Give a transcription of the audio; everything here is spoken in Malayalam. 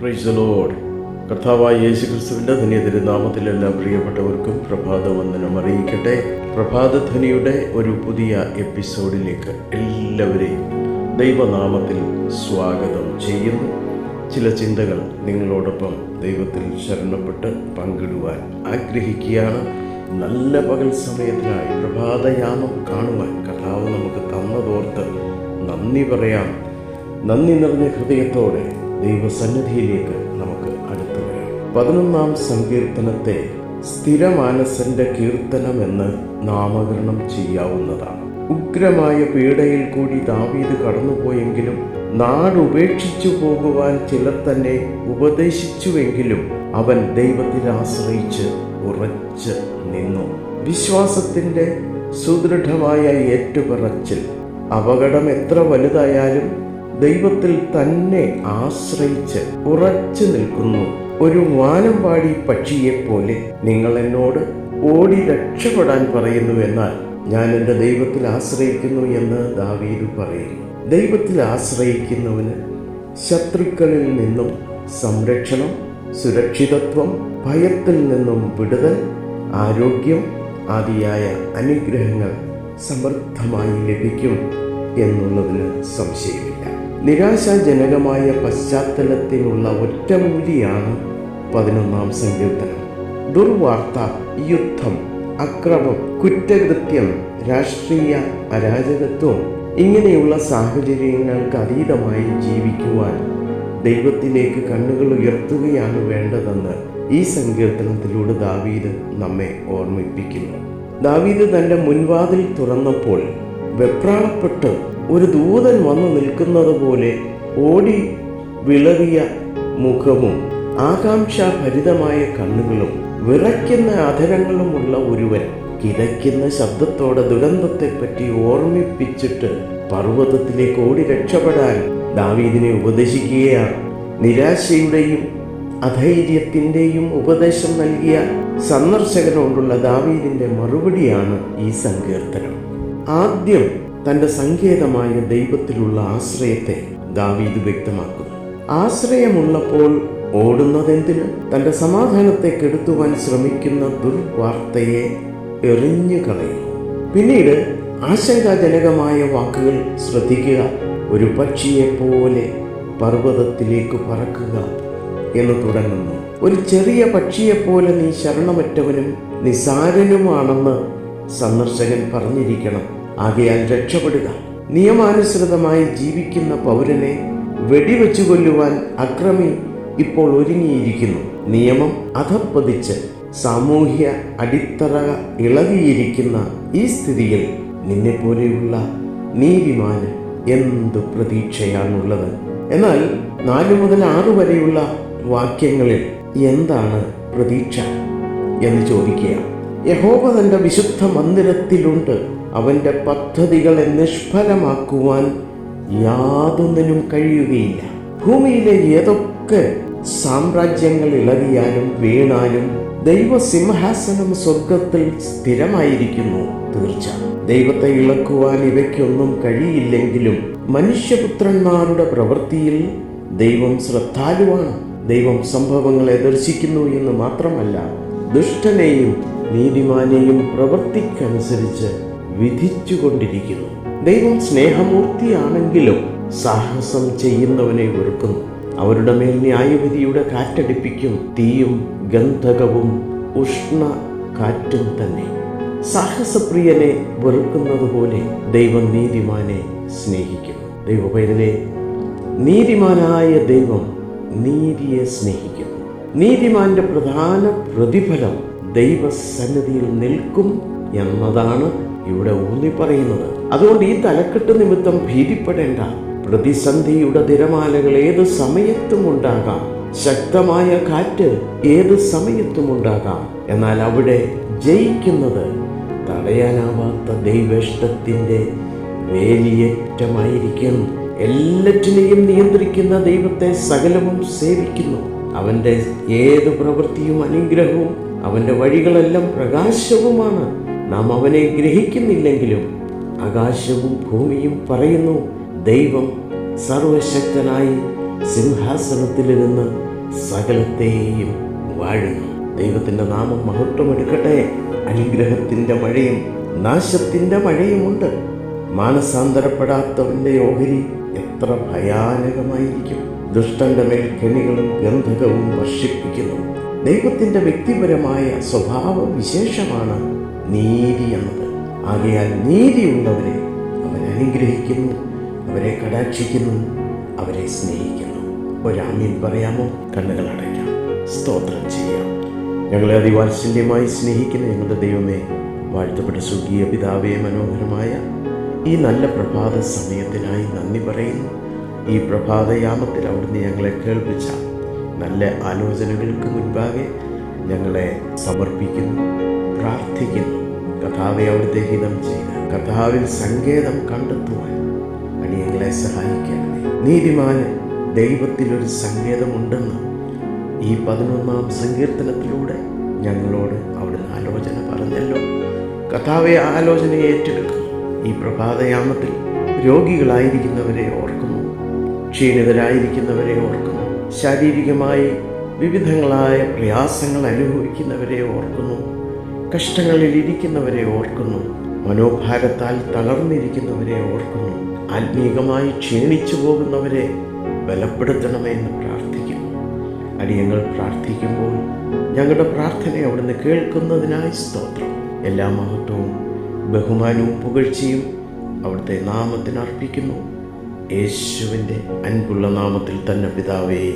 പ്രൈസ് കർത്താവായ യേശു ധന്യ തിരുനാമത്തിൽ എല്ലാ പ്രിയപ്പെട്ടവർക്കും പ്രഭാതവന്ദനം അറിയിക്കട്ടെ. പ്രഭാതധ്വനിയുടെ ഒരു പുതിയ എപ്പിസോഡിലേക്ക് എല്ലാവരെയും ദൈവനാമത്തിൽ സ്വാഗതം ചെയ്യുന്നു. ചില ചിന്തകൾ നിങ്ങളോടൊപ്പം ദൈവത്തിൽ ശരണപ്പെട്ട് പങ്കിടുവാൻ ആഗ്രഹിക്കുകയാണ്. നല്ല പകൽ സമയത്തിനായി പ്രഭാതയാമം കാണുവാൻ കർത്താവ് നമുക്ക് തന്നതോർത്ത് നന്ദി പറയാം. നന്ദി നിറഞ്ഞ ഹൃദയത്തോടെ ദൈവസന്നിധിയിലേക്ക് നമുക്ക് അടുത്തു വരാം. പതിനൊന്നാം സങ്കീർത്തനത്തെ സ്ഥിരമാനസന്റെ കീർത്തനം എന്ന് നാമകരണം ചെയ്യാവുന്നതാണ്. ഉഗ്രമായ പീഡയിൽ കൂടി ദാവീദ് കടന്നുപോയെങ്കിലും നാടുപേക്ഷിച്ചു പോകുവാൻ ചിലർ തന്നെ ഉപദേശിച്ചുവെങ്കിലും അവൻ ദൈവത്തിൽ ആശ്രയിച്ച് ഉറച്ച് നിന്നു. വിശ്വാസത്തിന്റെ സുദൃഢമായ ഏറ്റുപറച്ചിൽ അപകടം എത്ര വലുതായാലും ദൈവത്തിൽ തന്നെ ആശ്രയിച്ച് ഉറച്ചു നിൽക്കുന്നു. ഒരു വാനമ്പാടി പക്ഷിയെപ്പോലെ നിങ്ങൾ എന്നോട് ഓടി രക്ഷപ്പെടാൻ പറയുന്നു എന്നാൽ ഞാൻ എന്റെ ദൈവത്തിൽ ആശ്രയിക്കുന്നു എന്ന് ദാവീദ് പറയുന്നു. ദൈവത്തിൽ ആശ്രയിക്കുന്നവന് ശത്രുക്കളിൽ നിന്നും സംരക്ഷണം സുരക്ഷിതത്വം ഭയത്തിൽ നിന്നും വിടുതൽ ആരോഗ്യം ആദിയായ അനുഗ്രഹങ്ങൾ സമൃദ്ധമായി ലഭിക്കും എന്നുള്ളതിന് സംശയമില്ല. നിരാശാജനകമായ പശ്ചാത്തലത്തിനുള്ള ഒറ്റമൂലിയാണ് പതിനൊന്നാം സങ്കീർത്തനം. ദുർവാർത്ത യുദ്ധം അക്രമം കുറ്റകൃത്യം രാഷ്ട്രീയ അരാജകത്വം ഇങ്ങനെയുള്ള സാഹചര്യങ്ങൾക്ക് അതീതമായി ജീവിക്കുവാൻ ദൈവത്തിലേക്ക് കണ്ണുകൾ ഉയർത്തുകയാണ് വേണ്ടതെന്ന് ഈ സങ്കീർത്തനത്തിലൂടെ ദാവീദ് നമ്മെ ഓർമ്മിപ്പിക്കുന്നു. ദാവീദ് തന്റെ മുൻവാതിൽ തുറന്നപ്പോൾ വെപ്രാളപ്പെട്ട് ഒരു ദൂതൻ വന്നു നിൽക്കുന്നത് പോലെ ഓടി വിളറിയ മുഖവും ആകാംക്ഷാഭരിതമായ കണ്ണുകളും വിറയ്ക്കുന്ന അധരങ്ങളുമുള്ള ഒരുവൻ കിതയ്ക്കുന്ന ശബ്ദത്തോടെ ദുരന്തത്തെപ്പറ്റി ഓർമ്മിപ്പിച്ചിട്ട് പർവതത്തിലേക്ക് ഓടി രക്ഷപ്പെടാൻ ദാവീദിനെ ഉപദേശിക്കുകയാണ്. നിരാശയുടെയും അധൈര്യത്തിന്റെയും ഉപദേശം നൽകിയ സന്ദർശകനോടുള്ള ദാവീദിന്റെ മറുപടിയാണ് ഈ സങ്കീർത്തനം. ആദ്യം തന്റെ സങ്കേതമായ ദൈവത്തിലുള്ള ആശ്രയത്തെ ദാവീദ് വ്യക്തമാക്കുന്നു. ആശ്രയമുള്ളപ്പോൾ ഓടുന്നതെന്തിന്? തന്റെ സമാധാനത്തെ കെടുത്തുവാൻ ശ്രമിക്കുന്ന ദുർവാർത്തയെ എറിഞ്ഞു കളയുന്നു പിന്നീട് ആശങ്കാജനകമായ വാക്കുകൾ ശ്രദ്ധിക്കുക ഒരു പക്ഷിയെപ്പോലെ പർവതത്തിലേക്ക് പറക്കുക എന്ന് തുടങ്ങുന്നു. ഒരു ചെറിയ പക്ഷിയെപ്പോലെ നീ ശരണമറ്റവനും നിസാരനുമാണെന്ന് സന്ദർശകൻ പറഞ്ഞിരിക്കണം. ആകയാൽ രക്ഷപ്പെടുക. നിയമാനുസൃതമായി ജീവിക്കുന്ന പൗരനെ വെടിവെച്ചു കൊല്ലുവാൻ അക്രമി ഇപ്പോൾ ഒരുങ്ങിയിരിക്കുന്നു. നിയമം അധപ്പതിച്ച് സാമൂഹ്യ അടിത്തറ ഇളകിയിരിക്കുന്ന ഈ സ്ഥിതിയിൽ നിന്നെപ്പോലെയുള്ള നീതിമാന് എന്ത് പ്രതീക്ഷയാണുള്ളത്? എന്നാൽ നാല് മുതൽ ആറ് വരെയുള്ള വാക്യങ്ങളിൽ എന്താണ് പ്രതീക്ഷ എന്ന് ചോദിക്കുക. യഹോബ തന്റെ വിശുദ്ധ മന്ദിരത്തിലുണ്ട്. അവന്റെ പദ്ധതികളെ നിഷ്ഫലമാക്കുവാൻ യാതൊന്നിനും കഴിയുകയില്ല. ഭൂമിയിലെ ഏതൊക്കെ സാമ്രാജ്യങ്ങൾ ഇളകിയാലും വീണാലും ദൈവസിംഹാസനം സ്വർഗത്തിൽ സ്ഥിരമായിരിക്കുന്നു. തീർച്ച ദൈവത്തെ ഇളക്കുവാൻ ഇവയ്ക്കൊന്നും കഴിയില്ലെങ്കിലും മനുഷ്യപുത്രന്മാരുടെ പ്രവൃത്തിയിൽ ദൈവം ശ്രദ്ധാലുവാണ്. ദൈവം സംഭവങ്ങളെ ദർശിക്കുന്നു എന്ന് മാത്രമല്ല ദുഷ്ടനെയും നീതിമാനെയും പ്രവൃത്തിക്കനുസരിച്ച് വിധിച്ചുകൊണ്ടിരിക്കുന്നു. ദൈവം സ്നേഹമൂർത്തിയാണെങ്കിലും സാഹസം ചെയ്യുന്നവനെ വെറുക്കുന്നു. അവരുടെ മേൽ ന്യായവിധിയുടെ കാറ്റടിപ്പിക്കും. തീയും ഗന്ധകവും ഉഷ്ണ കാറ്റും തന്നെ. സാഹസപ്രിയനെ വെറുക്കുന്നത് പോലെ ദൈവം നീതിമാനെ സ്നേഹിക്കുന്നു. ദൈവപൈതലെ നീതിമാനായ ദൈവം നീതിയെ സ്നേഹിക്കുന്നു. നീതിമാന്റെ പ്രധാന പ്രതിഫലം ദൈവസന്നിധിയിൽ നിൽക്കും എന്നതാണ് ഇവിടെ ഊന്നി പറയുന്നത് അതുകൊണ്ട് ഈ തലക്കെട്ട് നിമിത്തം ഭീതിപ്പെടേണ്ട. പ്രതിസന്ധിയുടെ തിരമാലകൾ ഏത് സമയത്തും ഉണ്ടാകാം. ശക്തമായ കാറ്റ് ഏത് സമയത്തും ഉണ്ടാകാം. എന്നാൽ അവിടെ ജയിക്കുന്നത് തടയാനാവാത്ത ദൈവേഷ്ടത്തിന്റെ വേലിയേറ്റമായിരിക്കും. എല്ലാറ്റിനെയും നിയന്ത്രിക്കുന്ന ദൈവത്തെ സകലവും സേവിക്കുന്നു. അവന്റെ ഏത് പ്രവൃത്തിയും അനുഗ്രഹവും അവന്റെ വഴികളെല്ലാം പ്രകാശവുമാണ്. നാം അവനെ ഗ്രഹിക്കുന്നില്ലെങ്കിലും ആകാശവും ഭൂമിയും പറയുന്നു ദൈവം സർവശക്തനായി സിംഹാസനത്തിലിരുന്ന് സകലത്തെയും വാഴുന്നു. ദൈവത്തിന്റെ നാമം മഹത്വമെടുക്കട്ടെ. അനുഗ്രഹത്തിന്റെ മഴയും നാശത്തിന്റെ മഴയുമുണ്ട്. മാനസാന്തരപ്പെടാത്തവന്റെ ഓഹരി എത്ര ഭയാനകമായിരിക്കും. ദുഷ്ടന്റെ മേൽ കെണികളും ഗന്ധകവും വർഷിപ്പിക്കുന്നു. ദൈവത്തിന്റെ വ്യക്തിപരമായ സ്വഭാവ വിശേഷമാണ് നീതി എന്നത് ആകയാൽ നീതിയുള്ളവരെ അവൻ അനുഗ്രഹിക്കുന്നു അവരെ കടാക്ഷിക്കുന്നു അവരെ സ്നേഹിക്കുന്നു. ഒരാമീൻ പറയാമോ? കണ്ണുകൾ അടയ്ക്കാം. സ്തോത്രം ചെയ്യാം. ഞങ്ങളെ അതിവാത്സല്യമായി സ്നേഹിക്കുന്ന ഞങ്ങളുടെ ദൈവമേ വാഴ്ത്തപ്പെട്ട സുഖീയ പിതാവേ മനോഹരമായ ഈ നല്ല പ്രഭാത സമയത്തിനായി നന്ദി പറയുന്നു. ഈ പ്രഭാതയാമത്തിൽ അവിടുന്ന് ഞങ്ങളെ കേൾപ്പിച്ച നല്ല ആലോചനകൾക്ക് മുൻപാകെ ഞങ്ങളെ സമർപ്പിക്കുന്നു പ്രാർത്ഥിക്കുന്നു. കഥാവെ അവിടുത്തെ ഹിതം ചെയ്ത് കർത്താവിൽ സങ്കേതം കണ്ടെത്തുവാൻ അടിയങ്ങളെ സഹായിക്കണമേ. നീതിമാന് ദൈവത്തിലൊരു സങ്കേതമുണ്ടെന്ന് ഈ പതിനൊന്നാം സങ്കീർത്തനത്തിലൂടെ ഞങ്ങളോട് അവിടുന്ന് ആലോചന പറഞ്ഞല്ലോ. കഥാവെ ആലോചന ഏറ്റെടുക്കുന്നു ഈ പ്രഭാതയാമത്തിൽ രോഗികളായിരിക്കുന്നവരെ ഓർക്കുന്നു ക്ഷീണിതരായിരിക്കുന്നവരെ ഓർക്കുന്നു ശാരീരികമായി വിവിധങ്ങളായ പ്രയാസങ്ങൾ അനുഭവിക്കുന്നവരെ ഓർക്കുന്നു. കഷ്ടങ്ങളിൽ ഇരിക്കുന്നവരെ ഓർക്കുന്നു. മനോഭാരത്താൽ തളർന്നിരിക്കുന്നവരെ ഓർക്കുന്നു. ആത്മീകമായി ക്ഷീണിച്ചു പോകുന്നവരെ ബലപ്പെടുത്തണമെന്ന് പ്രാർത്ഥിക്കുന്നു. അടിയങ്ങൾ പ്രാർത്ഥിക്കുമ്പോൾ ഞങ്ങളുടെ പ്രാർത്ഥന അവിടുന്ന് കേൾക്കുന്നതിനായി സ്തോത്രം. എല്ലാ മഹത്വവും ബഹുമാനവും പുകഴ്ചയും അവിടുത്തെ നാമത്തിന് അർപ്പിക്കുന്നു. യേശുവിന്റെ അൻപുള്ള നാമത്തിൽ തന്നെ പിതാവേ